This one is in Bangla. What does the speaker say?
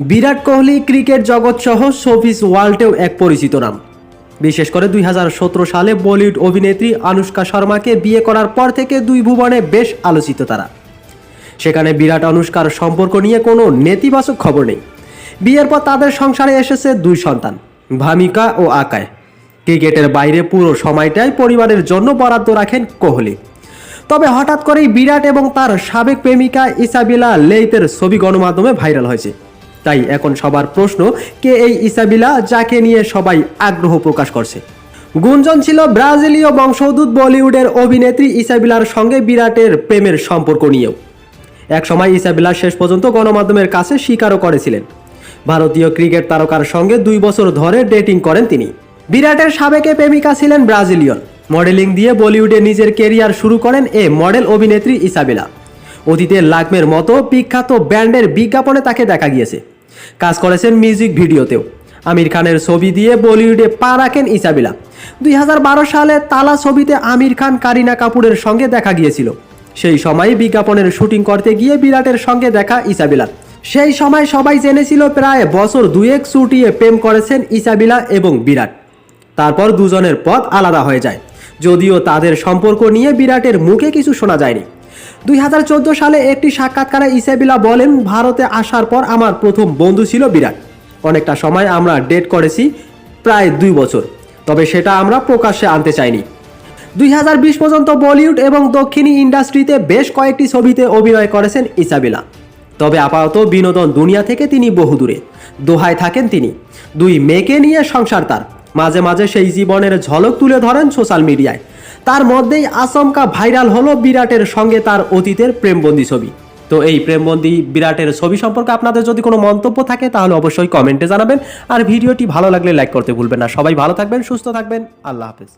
বিরাট কোহলি ক্রিকেট জগৎ সহ শোপিস ওয়ার্ল্ডেও এক পরিচিত নাম। বিশেষ করে দুই হাজার সতেরো সালে বলিউড অভিনেত্রী আনুষ্কা শর্মাকে বিয়ে করার পর থেকে দুই ভুবনে বেশ আলোচিত তারা। সেখানে বিরাট অনুষ্কার সম্পর্ক নিয়ে কোনো নেতিবাচক খবর নেই। বিয়ের পর তাদের সংসারে এসেছে দুই সন্তান, ভামিকা ও আকায়। ক্রিকেটের বাইরে পুরো সময়টাই পরিবারের জন্য বরাদ্দ রাখেন কোহলি। তবে হঠাৎ করেই বিরাট এবং তার সাবেক প্রেমিকা ইসাবিলা লেইতের ছবি গণমাধ্যমে ভাইরাল হয়েছে। তাই এখন সবার প্রশ্ন, কে এই ইসাবিলা যাকে নিয়ে সবাই আগ্রহ প্রকাশ করছে? গুঞ্জন ছিল ব্রাজিলীয় বংশোদ্ভূত বলিউডের অভিনেত্রী ইসাবিলার সঙ্গে বিরাটের প্রেমের সম্পর্ক নিয়েও। একসময় ইসাবিলা শেষ পর্যন্ত গণমাধ্যমের কাছে স্বীকারও করেছিলেন। ভারতীয় ক্রিকেট তারকার সঙ্গে দুই বছর ধরে ডেটিং করেন তিনি। বিরাটের সাবেকে প্রেমিকা ছিলেন ব্রাজিলিয়ন। মডেলিং দিয়ে বলিউডে নিজের কেরিয়ার শুরু করেন এ মডেল অভিনেত্রী ইসাবেলা। অতীতে লাকমের মতো বিখ্যাত ব্যান্ডের বিজ্ঞাপনে তাকে দেখা গিয়েছে। কাজ করেছেন মিউজিক ভিডিওতেও আমির খানের ছবি দিয়ে বলিউডে পা রাখেন ইসাবিলা। দুই সালে তালা ছবিতে আমির খান, কারিনা কাপুরের সঙ্গে দেখা গিয়েছিল। সেই সময় বিজ্ঞাপনের শুটিং করতে গিয়ে বিরাটের সঙ্গে দেখা ইসাবিলা। সেই সময় সবাই জেনেছিল প্রায় বছর দুয়েক চুটিয়ে প্রেম করেছেন ইসাবিলা এবং বিরাট। তারপর দুজনের পথ আলাদা হয়ে যায়। যদিও তাদের সম্পর্ক নিয়ে বিরাটের মুখে কিছু শোনা যায়নি। দুই হাজার চোদ্দ সালে একটি সাক্ষাৎকারে ইসাবিলা বলেন, ভারতে আসার পর আমার প্রথম বন্ধু ছিল বিরাট। অনেকটা সময় আমরা ডেট করেছি প্রায় দুই বছর, তবে সেটা আমরা প্রকাশ্যে আনতে চাইনি। দুই পর্যন্ত বলিউড এবং দক্ষিণী ইন্ডাস্ট্রিতে বেশ কয়েকটি ছবিতে অভিনয় করেছেন ইসাবিলা। তবে আপাতত বিনোদন দুনিয়া থেকে তিনি বহুদূরে। দোহায় থাকেন তিনি। দুই মেয়েকে নিয়ে সংসার তার। মাঝে মাঝে সেই জীবনের ঝলক তুলে ধরেন সোশ্যাল মিডিয়ায়। তার মধ্যেই আচমকা ভাইরাল হলো বিরাটের সঙ্গে তার অতীতের প্রেমবন্দি ছবি। তো এই প্রেমবন্দি বিরাটের ছবি সম্পর্কে আপনাদের যদি কোনো মন্তব্য থাকে, তাহলে অবশ্যই কমেন্টে জানাবেন। আর ভিডিওটি ভালো লাগলে লাইক করতে ভুলবেন না। সবাই ভালো থাকবেন, সুস্থ থাকবেন। আল্লাহ হাফেজ।